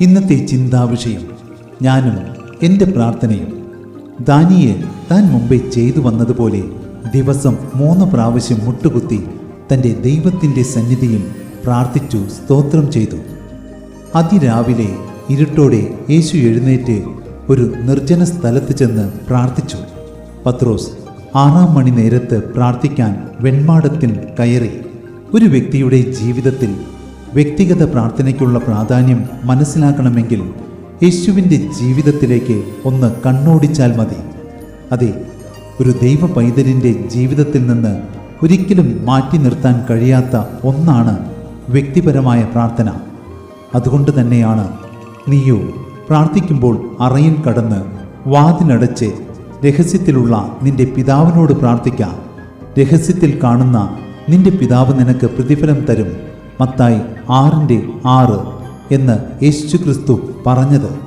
ഇന്നത്തെ ചിന്താവിഷയം ഞാനും എന്റെ പ്രാർത്ഥനയും. ദാനിയേൽ താൻ മുമ്പേ ചെയ്തു വന്നതുപോലെ ദിവസം മൂന്ന് പ്രാവശ്യം മുട്ടുകുത്തി തന്റെ ദൈവത്തിന്റെ സന്നിധിയിൽ പ്രാർത്ഥിച്ചു സ്തോത്രം ചെയ്തു. അതിരാവിലെ ഇരുട്ടോടെ യേശു എഴുന്നേറ്റ് ഒരു നിർജന സ്ഥലത്ത് ചെന്ന് പ്രാർത്ഥിച്ചു. പത്രോസ് ആറാം മണി നേരത്ത് പ്രാർത്ഥിക്കാൻ വെൺമാടത്തിൽ കയറി. ഒരു വ്യക്തിയുടെ ജീവിതത്തിൽ വ്യക്തിഗത പ്രാർത്ഥനയ്ക്കുള്ള പ്രാധാന്യം മനസ്സിലാക്കണമെങ്കിൽ യേശുവിന്റെ ജീവിതത്തിലേക്ക് ഒന്ന് കണ്ണോടിച്ചാൽ മതി. അതെ ഒരു ദൈവ പൈതലിന്റെ ജീവിതത്തിൽ നിന്ന് ഒരിക്കലും മാറ്റി നിർത്താൻ കഴിയാത്ത ഒന്നാണ് വ്യക്തിപരമായ പ്രാർത്ഥന. അതുകൊണ്ട് തന്നെയാണ് നീയോ പ്രാർത്ഥിക്കുമ്പോൾ അറയിൽ കടന്ന് വാതിലടച്ച് രഹസ്യത്തിലുള്ള നിന്റെ പിതാവിനോട് പ്രാർത്ഥിക്കാം. രഹസ്യത്തിൽ കാണുന്ന നിന്റെ പിതാവ് നിനക്ക് പ്രതിഫലം തരും. മത്തായി ആറിന്റെ ആറ് എന്ന് യേശു ക്രിസ്തു പറഞ്ഞത്.